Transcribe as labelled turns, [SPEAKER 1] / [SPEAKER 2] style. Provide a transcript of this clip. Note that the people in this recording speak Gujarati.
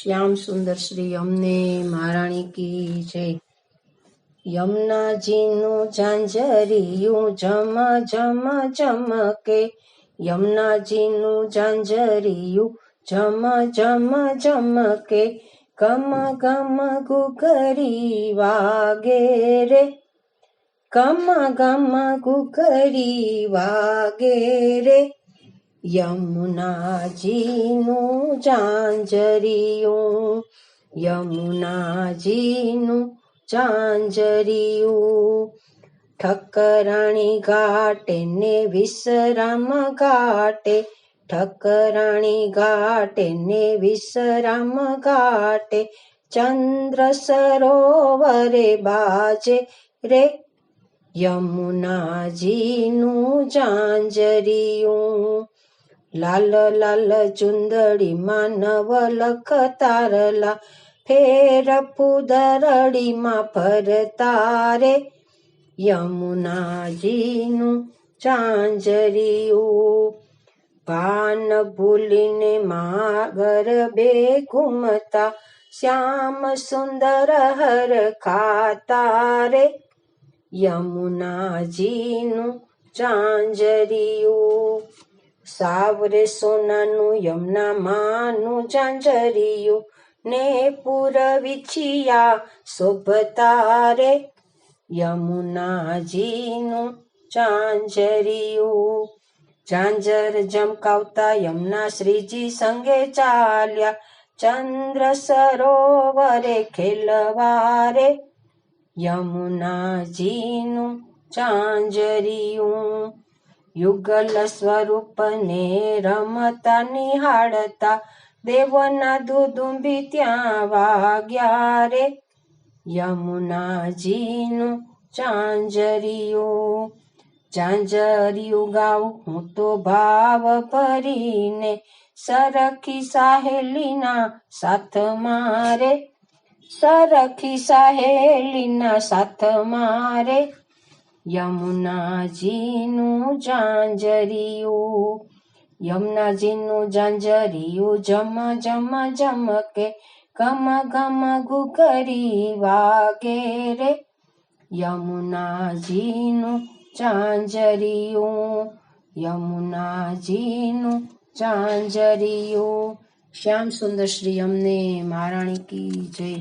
[SPEAKER 1] શ્યામ સુંદર શ્રી અમને મહારાણી કી જય. યમુનાજીનું ઝાંઝરિયું ઝમ જમ જમકે યમુનાજીનું ઝાંઝરિયું જમ ઝમ જમકે કમ ગમ ગુગરી વાગે રે. ગમ ગમ ગુગરી વાગે રે. યમુનાજીનું ચાંજરિયું યમુનાજીનું ચાંજરિયું ઠકરાણી ઘાટે ને વિશ્રામ ઘાટે ઠકરાણી ઘાટે ને વિશ્રામ ઘાટે ચંદ્ર સરોવરે બાજે રે યમુનાજીનું ઝાંઝરિયું લાલ લાલ ચુંદડીમાં નવલખ તારલા ફેર પુદરડીમાં ફરતા રે યમુનાજીનું ચાંજરિયું પાન ભૂલીને માગર બે ઘૂમતા, શ્યામ સુંદર હર ખાતા રે યમુનાજીનું ઝાંઝરિયું સાવરે સોનાનું યમુના માનું ઝાંઝરિયું ને પુરવિછિયા શોભતા રે યમુનાજીનું ઝાંઝરિયું ઝાંઝર જમકાવતા યમના શ્રીજી સંગે ચાલ્યા ચંદ્ર સરોવરે ખેલવારે યમુનાજીનું ઝાંઝરિયું યુગલ સ્વરૂપને રમતા નિહાળતા દેવના દુદુંબી ત્યાં વાગ્યા રે. યમુનાજીનું ચાંજરિયું ચાંજરિયું ગાઉં હું તો ભાવ ભરીને સરખી સાહેલીના સાથ મારે સરખી સાહેલીના સાથ મારે યમુનાજીનું ઝાંઝરિયું યમુનાજીનું ઝાંઝરિયું જમ જમ જમકે ગમ ગમ ગુગરી વાગે રે યમુનાજીનું ઝાંઝરિયું યમુનાજીનું ઝાંઝરિયું શ્યામ સુંદર શ્રી અમને મહારાણી કી જય